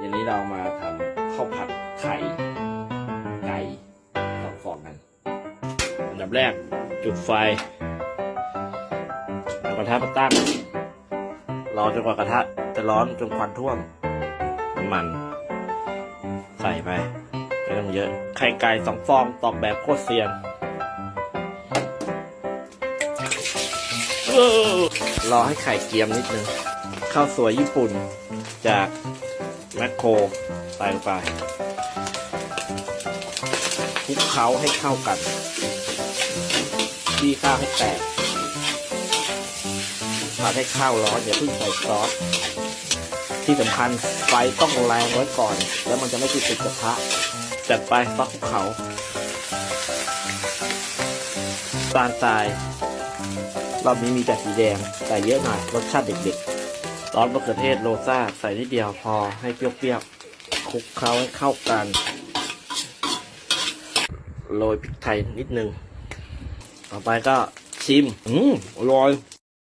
เย็นนี้เรามาทำข้าวผัดไข่ไก่สองฟองกันอันดับแรกจุดไฟเอากระทะมาตั้งรอจนกว่ากระทะจะร้อนจนควันท่วมน้ำมัน ใส่ไปไม่ต้องเยอะ ไข่ไก่สองฟองตอกแบบโคตรเซียนรอให้ไข่เกียมนิดนึงข้าวสวยญี่ปุ่นจาก แมคโครใส่ลงไปคลุกเคล้าให้เข้ากันที่ข้าวให้แตกผัดให้ข้าวร้อนอย่าเพิ่งใส่ซอสที่สำคัญไฟต้องแรงไว้ก่อน แล้วมันจะไม่ติดติดกระทะจัดไปซอสภูเขาตาลทรายรอบนี้มีแต่สีแดงใส่เยอะหน่อยรสชาติเด็กๆ ซอสมะเขือเทศโรซ่าใส่นิดเดียวพอให้เปรี้ยวๆคลุกเคล้าให้เข้ากัน โรยพริกไทยนิดนึง ต่อไปก็ชิม อืมอร่อย